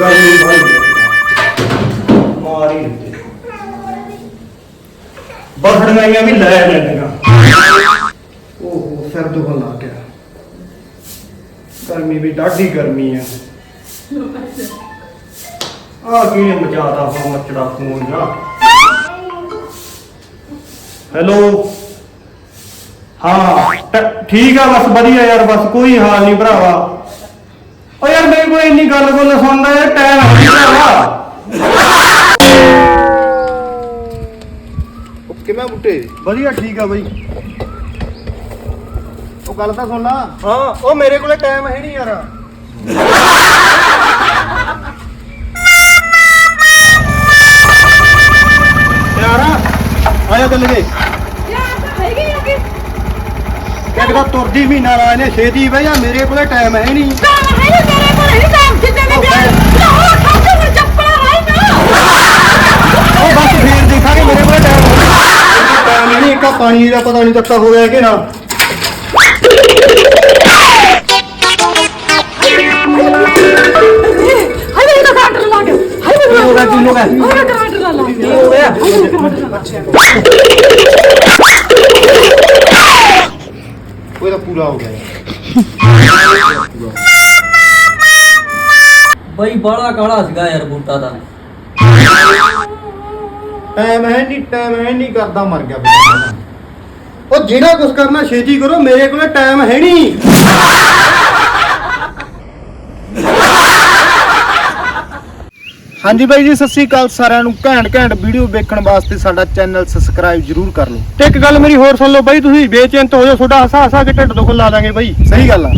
ਗਰਮੀ ਭਾਈ ਮਾਰੀ ਦਿੱਤੀ ਵੀ ਲੈ ਲੈਣੀਆਂ ਓਹੋ, ਸਿਰ ਦੁਖਣ ਲੱਗ ਗਿਆ। ਗਰਮੀ ਵੀ ਡਾਢੀ ਗਰਮੀ ਆ। ਆ ਕਿਹਨੇ ਮਚਾਤਾ ਹੋ ਮੱਚੜਾ ਫੋਨ ਜਾ ਹੈਲੋ? ਹਾਂ ਠੀਕ ਆ, ਬਸ ਵਧੀਆ ਯਾਰ, ਬਸ ਕੋਈ ਹਾਲ ਨਹੀਂ ਭਰਾਵਾ। ਓ ਯਾਰ ਕੋਲ ਇੰਨੀ ਗੱਲ ਕੋਲ ਸੁਣਦਾ ਯਾਰ ਟਾਈਮ ਹੈ ਨੀ ਕਿਵੇਂ ਬੁੱਟੇ ਵਧੀਆ ਠੀਕ ਆ ਬਈ। ਉਹ ਗੱਲ ਤਾਂ ਸੁਣ ਲਾ। ਹਾਂ ਉਹ ਮੇਰੇ ਕੋਲੇ ਟਾਈਮ ਹੈ ਨਹੀਂ ਯਾਰ। ਯਾਰ ਆਇਆ ਚੱਲ ਗਏ ਕਿਹਦਾ ਤੁਰਦੀ ਮਹੀਨਾ ਲਾ ਇਹਨੇ ਛੇਤੀ ਬਈ ਆ ਮੇਰੇ ਕੋਲੇ ਟਾਈਮ ਹੈ ਨਹੀਂ ਉਹ ਬਸ ਫੇਰ ਦੇਖਾਂਗੇ ਮੇਰੇ ਕੋਲੇ ਟਾਈਮ ਟਾਈਮ ਹੈ ਨਹੀਂ ਇੱਕ ਆਹ ਪਾਣੀ ਦਾ ਪਤਾ ਨਹੀਂ ਤੱਕਾ ਹੋ ਗਿਆ ਕਿ ਨਾ ਉਹ ਤਾਂ ਪੂਰਾ ਹੋ ਗਿਆ ਬਈ ਬਾਲਾ ਕਾਲਾ ਸੀਗਾ ਯਾਰ ਬੂਟਾ ਦਾ ਟਾਈਮ ਹੈ ਨਹੀਂ ਟਾਈਮ ਹੈ ਨਹੀਂ ਕਰਦਾ ਮਰ ਗਿਆ ਉਹ ਜਿਹੜਾ ਕੁਝ ਕਰਨਾ ਛੇਤੀ ਕਰੋ ਮੇਰੇ ਕੋਲੇ ਟਾਈਮ ਹੈ ਨਹੀਂ। ਹਾਂਜੀ ਬਾਈ ਜੀ ਸਤਿ ਸ੍ਰੀ ਅਕਾਲ ਸਾਰਿਆਂ ਨੂੰ। ਘੈਂਟ ਘੈਂਟ ਵੀਡੀਓ ਵੇਖਣ ਵਾਸਤੇ ਸਾਡਾ ਚੈਨਲ ਸਬਸਕ੍ਰਾਈਬ ਜਰੂਰ ਕਰ ਲਓ। ਤੇ ਇੱਕ ਗੱਲ ਮੇਰੀ ਹੋਰ ਸੁਣ ਲਓ ਬਾਈ ਤੁਸੀਂ ਬੇਚਿੰਤ ਹੋ ਜਾਓ ਤੁਹਾਡਾ ਹਸਾ ਹਸਾ ਕੇ ਢਿੱਡ ਦੁੱਖ ਲਾ ਦਾਂਗੇ ਬਾਈ। ਸਹੀ ਗੱਲ ਆ।